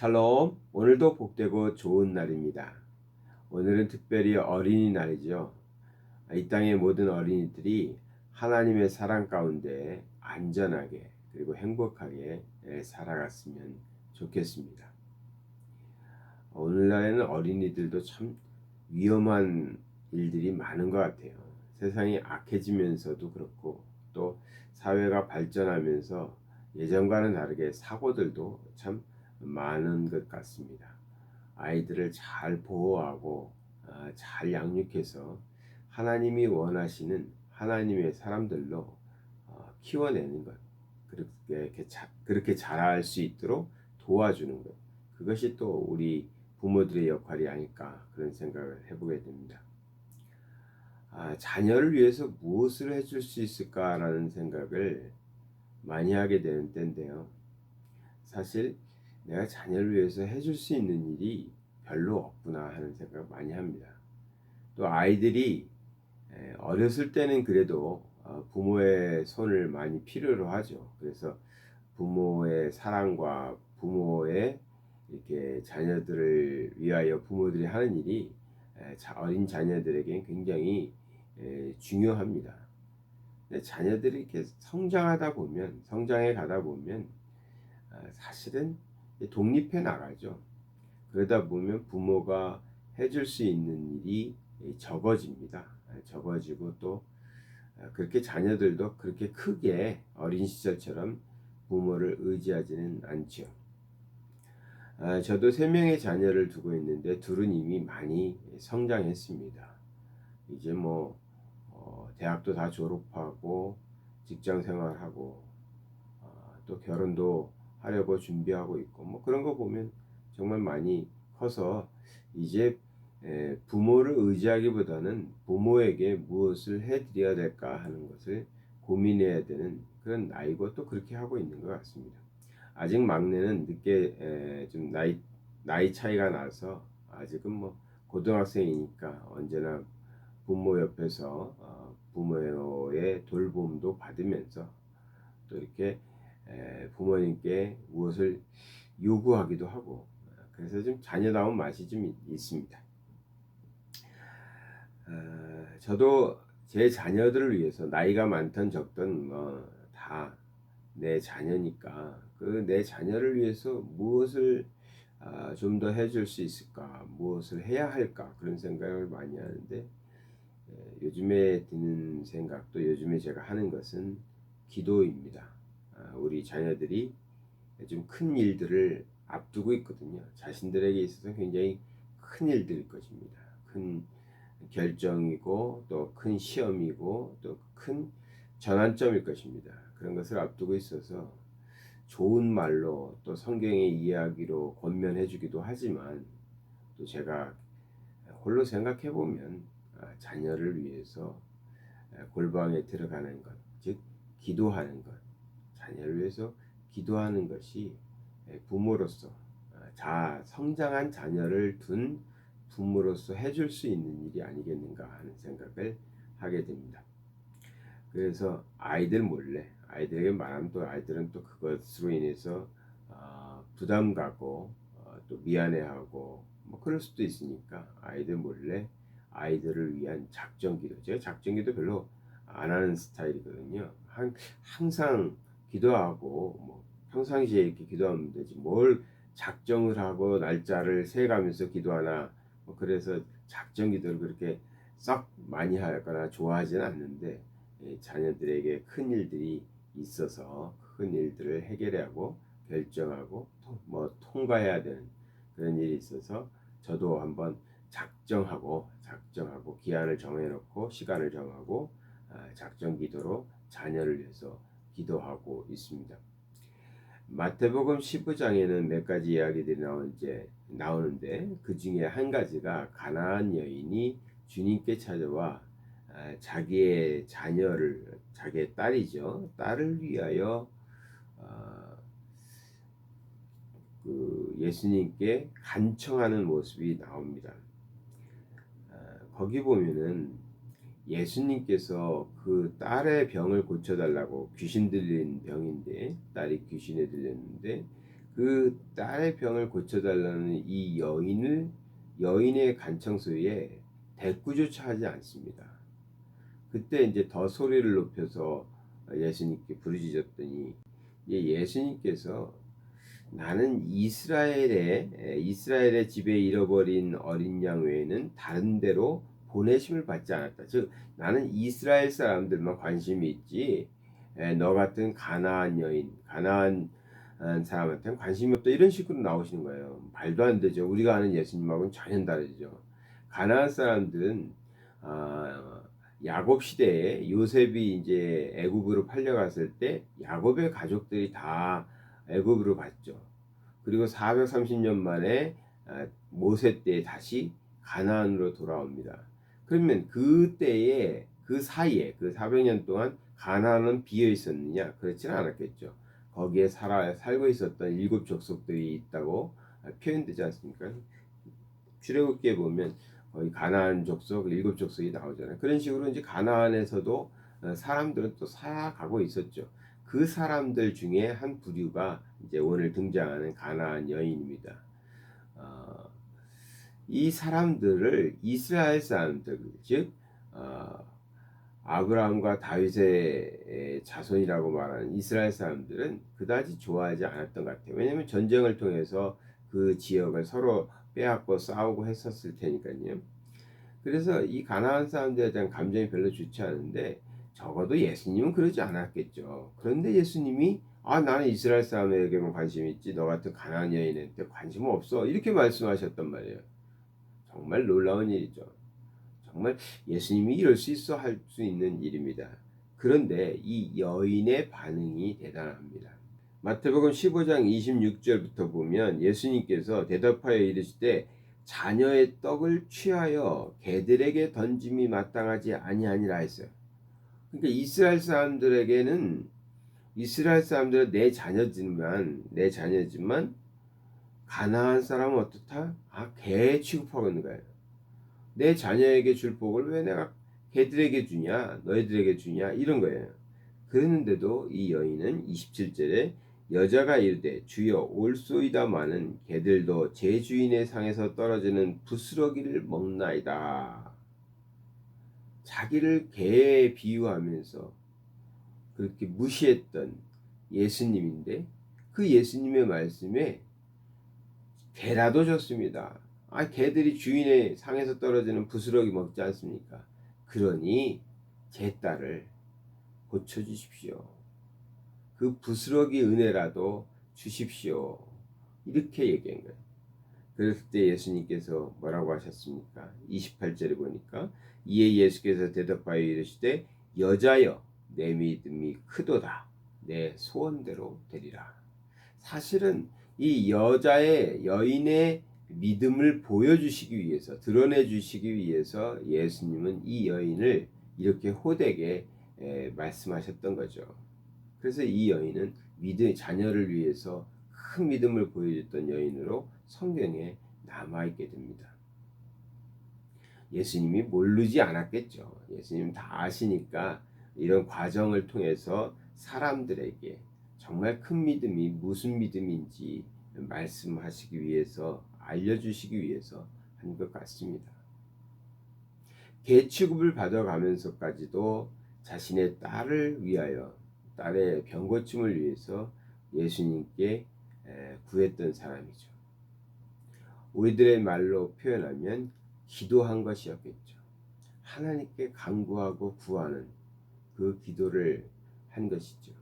샬롬, 오늘도 복되고 좋은 날입니다. 오늘은 특별히 어린이날이죠. 이 땅의 모든 어린이들이 하나님의 사랑 가운데 안전하게 그리고 행복하게 살아갔으면 좋겠습니다. 오늘날에는 어린이들도 참 위험한 일들이 많은 것 같아요. 세상이 악해지면서도 그렇고 또 사회가 발전하면서 예전과는 다르게 사고들도 참 많은 것 같습니다. 아이들을 잘 보호하고 아, 잘 양육해서 하나님이 원하시는 하나님의 사람들로 어, 키워내는 것 그렇게 그렇게 자랄 수 있도록 도와주는 것 그것이 또 우리 부모들의 역할이 아닐까 그런 생각을 해보게 됩니다. 아, 자녀를 위해서 무엇을 해줄 수 있을까라는 생각을 많이 하게 되는 때인데요. 사실 내가 자녀를 위해서 해줄 수 있는 일이 별로 없구나 하는 생각 많이 합니다. 또 아이들이 어렸을 때는 그래도 어, 부모의 손을 많이 필요로 하죠. 그래서 부모의 사랑과 부모의 이렇게 자녀들을 위하여 부모들이 하는 일이 어린 자녀들에게 굉장히 중요합니다. 자녀들이 이렇게 성장하다 보면 성장해 가다 보면 아, 사실은 독립해 나가죠. 그러다 보면 부모가 해줄 수 있는 일이 적어집니다. 아, 적어지고 또 아, 그렇게 자녀들도 그렇게 크게 어린 시절처럼 부모를 의지하지는 않죠. 아, 저도 세 명의 자녀를 두고 있는데 둘은 이미 많이 성장했습니다. 이제 뭐 어, 대학도 다 졸업하고 직장 생활하고 어, 또 결혼도 하려고 준비하고 있고 뭐 그런 거 보면 정말 많이 커서 이제 부모를 의지하기보다는 부모에게 무엇을 해드려야 될까 하는 것을 고민해야 되는 그런 나이고 또 그렇게 하고 있는 것 같습니다. 아직 막내는 늦게 좀 나이 나이 차이가 나서 아직은 뭐 고등학생이니까 언제나 부모 옆에서 어, 부모의 돌봄도 받으면서 또 이렇게 부모님께 무엇을 요구하기도 하고 그래서 좀 자녀다운 맛이 좀 있습니다. 어, 저도 제 자녀들을 위해서 나이가 많던 적던 뭐 다 내 자녀니까 그 내 자녀를 위해서 무엇을 아, 좀더 해줄 수 있을까 무엇을 해야 할까 그런 생각을 많이 하는데 요즘에 드는 생각도 요즘에 제가 하는 것은 기도입니다. 아, 우리 자녀들이 좀 큰 일들을 앞두고 있거든요. 자신들에게 있어서 굉장히 큰 일들일 것입니다. 큰 결정이고 또 큰 시험이고 또 큰 전환점일 것입니다. 그런 것을 앞두고 있어서 좋은 말로 또 성경의 이야기로 권면해 주기도 하지만 또 제가 홀로 생각해 보면 아, 자녀를 위해서 골방에 들어가는 것, 즉 기도하는 것, 자녀를 위해서 기도하는 것이 부모로서 아, 자 성장한 자녀를 둔 부모로서 해줄 수 있는 일이 아니겠는가 하는 생각을 하게 됩니다. 그래서 아이들 몰래 아이들에게 말하면 또 아이들은 또 그것으로 인해서 어, 부담 가고 어, 또 미안해하고 뭐 그럴 수도 있으니까 아이들 몰래 아이들을 위한 작정기도 제가 작정기도 별로 안 하는 스타일이거든요. 한, 항상 기도하고 뭐 평상시에 이렇게 기도하면 되지. 뭘 작정을 하고 날짜를 세가면서 기도하나. 뭐 그래서 작정 기도를 그렇게 썩 많이 하거나 좋아하지는 않는데 예, 자녀들에게 큰 일들이 있어서 큰 일들을 해결하고 결정하고 뭐 통과해야 되는 그런 일이 있어서 저도 한번 작정하고 작정하고 기한을 정해놓고 시간을 정하고 아, 작정 기도로 자녀를 위해서 기도하고 있습니다. 마태복음 15장에는 몇 가지 이야기들이 나오는데, 나오는데 그 중에 한 가지가 가나안 여인이 주님께 찾아와 아, 자기의 자녀를 자기의 딸이죠 딸을 위하여 어, 그 예수님께 간청하는 모습이 나옵니다. 어, 거기 보면은 예수님께서 그 딸의 병을 고쳐달라고 귀신 들린 병인데 딸이 귀신에 들렸는데 그그 딸의 병을 고쳐달라는 이 여인을 여인의 간청소에 대꾸조차 하지 않습니다. 그때 이제 더 소리를 높여서 예수님께 부르짖었더니 예수님께서 나는 이스라엘의 이스라엘의 집에 잃어버린 어린 양 외에는 다른 데로 보내심을 받지 않았다. 즉 나는 이스라엘 사람들만 관심이 있지 에, 너 같은 가나안 여인, 가나안 사람한테는 관심이 없다 이런 식으로 나오시는 거예요. 말도 안 되죠. 우리가 아는 예수님하고는 전혀 다르죠. 가나안 사람들은 아, 야곱 시대에 요셉이 이제 애굽으로 팔려갔을 때 야곱의 가족들이 다 애굽으로 갔죠. 그리고 430년 만에 아, 모세 때 다시 가나안으로 돌아옵니다. 그러면 그때에 그 사이에 그 400년 동안 가나안은 비어 있었느냐? 그렇지는 않았겠죠. 거기에 살아 살고 있었던 일곱 족속들이 있다고 표현되지 않습니까? 출애굽기에 보면 거의 가나안 족속 일곱 족속이 나오잖아요. 그런 식으로 이제 가나안에서도 어, 사람들은 또 살아가고 있었죠. 그 사람들 중에 한 부류가 이제 오늘 등장하는 가나안 여인입니다. 어, 이 사람들을 이스라엘 사람들 즉 어, 아브라함과 다윗의 자손이라고 말하는 이스라엘 사람들은 그다지 좋아하지 않았던 것 같아요. 왜냐하면 전쟁을 통해서 그 지역을 서로 빼앗고 싸우고 했었을 테니까요. 그래서 이 가나안 사람들에 대한 감정이 별로 좋지 않은데 적어도 예수님은 그러지 않았겠죠. 그런데 예수님이 아 나는 이스라엘 사람에게만 관심 있지 너 같은 가나안 여인한테 관심 없어 이렇게 말씀하셨단 말이에요. 정말 놀라운 일이죠. 정말 예수님이 이럴 수 있어 할 수 있는 일입니다. 그런데 이 여인의 반응이 대단합니다. 마태복음 15장 26절부터 보면 예수님께서 대답하여 이르시되 자녀의 떡을 취하여 개들에게 던짐이 마땅하지 아니하니라 했어요. 그러니까 이스라엘 사람들에게는 이스라엘 사람들은 내 자녀지만 내 자녀지만 가나안 사람은 어떻다? 아, 개 취급하고 있는 거예요. 내 자녀에게 줄 복을 왜 내가 개들에게 주냐? 너희들에게 주냐? 이런 거예요. 그랬는데도 이 여인은 27절에 여자가 이르되 주여 올소이다마는 개들도 제 주인의 상에서 떨어지는 부스러기를 먹나이다. 자기를 개에 비유하면서 그렇게 무시했던 예수님인데 그 예수님의 말씀에 개라도 좋습니다. 아 개들이 주인의 상에서 떨어지는 부스러기 먹지 않습니까? 그러니 제 딸을 고쳐 주십시오. 그 부스러기 은혜라도 주십시오. 이렇게 얘기한 거예요. 그랬을 때 예수님께서 뭐라고 하셨습니까? 28절에 보니까 이에 예수께서 대답하여 이르시되 여자여 내 믿음이 크도다 내 소원대로 되리라. 사실은 이 여자의 여인의 믿음을 보여주시기 위해서 드러내 주시기 위해서 예수님은 이 여인을 이렇게 호되게 말씀하셨던 거죠. 그래서 이 여인은 믿음 자녀를 위해서 큰 믿음을 보여줬던 여인으로 성경에 남아 있게 됩니다. 예수님이 모르지 않았겠죠. 예수님 다 아시니까 이런 과정을 통해서 사람들에게 정말 큰 믿음이 무슨 믿음인지 말씀하시기 위해서 알려주시기 위해서 한 것 같습니다. 개 취급을 받아가면서까지도 자신의 딸을 위하여 딸의 병고침을 위해서 예수님께 구했던 사람이죠. 우리들의 말로 표현하면 기도한 것이었겠죠. 하나님께 간구하고 구하는 그 기도를 한 것이죠.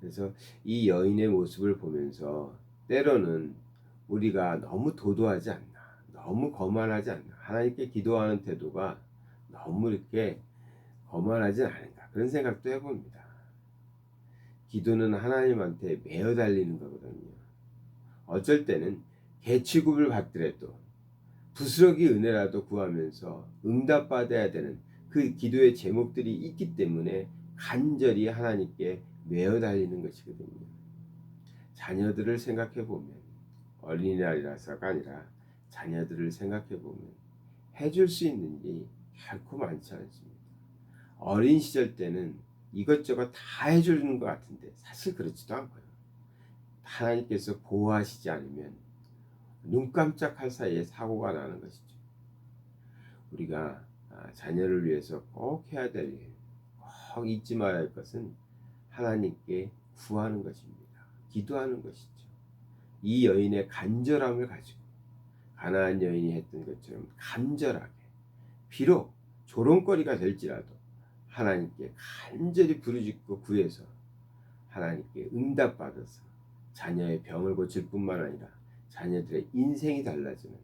그래서 이 여인의 모습을 보면서 때로는 우리가 너무 도도하지 않나, 너무 거만하지 않나, 하나님께 기도하는 태도가 너무 이렇게 거만하지 않은가 그런 생각도 해봅니다. 기도는 하나님한테 매어 달리는 거거든요. 어쩔 때는 개취급을 받더라도 부스러기 은혜라도 구하면서 응답받아야 되는 그 기도의 제목들이 있기 때문에 간절히 하나님께 매어 달리는 것이거든요. 자녀들을 생각해 보면 어린이날이라서가 아니라 자녀들을 생각해 보면 해줄 수 있는 게 결코 많지 않습니다. 어린 시절 때는 이것저것 다 해주는 것 같은데 사실 그렇지도 않고요. 하나님께서 보호하시지 않으면 눈 깜짝할 사이에 사고가 나는 것이죠. 우리가 아, 자녀를 위해서 꼭 해야 될 일, 꼭 잊지 말아야 할 것은 하나님께 구하는 것입니다. 기도하는 것이죠. 이 여인의 간절함을 가지고 가나안 여인이 했던 것처럼 간절하게 비록 조롱거리가 될지라도 하나님께 간절히 부르짖고 구해서 하나님께 응답받아서 자녀의 병을 고칠 뿐만 아니라 자녀들의 인생이 달라지는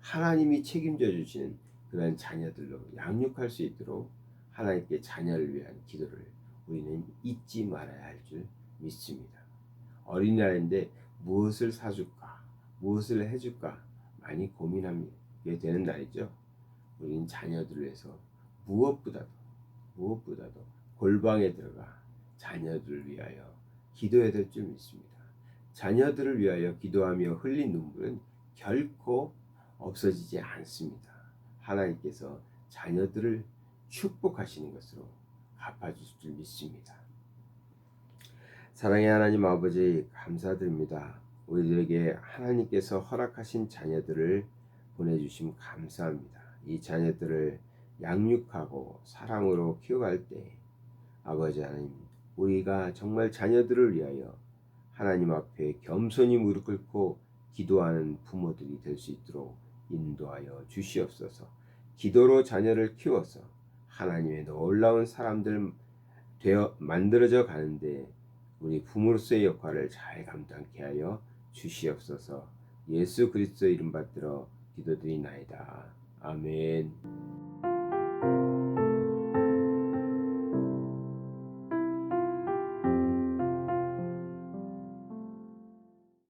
하나님이 책임져 주시는 그런 자녀들로 양육할 수 있도록 하나님께 자녀를 위한 기도를 우리는 잊지 말아야 할 줄 믿습니다. 어린이날인데 무엇을 사줄까, 무엇을 해줄까 많이 고민하게 되는 날이죠. 우리는 자녀들을 위해서 무엇보다도 무엇보다도 골방에 들어가 자녀들을 위하여 기도해야 될 줄 믿습니다. 자녀들을 위하여 기도하며 흘린 눈물은 결코 없어지지 않습니다. 하나님께서 자녀들을 축복하시는 것으로 갚아주실 줄 믿습니다. 사랑의 하나님 아버지 감사드립니다. 우리들에게 하나님께서 허락하신 자녀들을 보내주심 감사합니다. 이 자녀들을 양육하고 사랑으로 키워갈 때 아버지 하나님 우리가 정말 자녀들을 위하여 하나님 앞에 겸손히 무릎 꿇고 기도하는 부모들이 될 수 있도록 인도하여 주시옵소서. 기도로 자녀를 키워서 하나님의 놀라운 사람들 되어 만들어져 가는데 우리 부모로서의 역할을 잘 감당케 하여 주시옵소서. 예수 그리스도 이름 받들어 기도드리나이다. 아멘.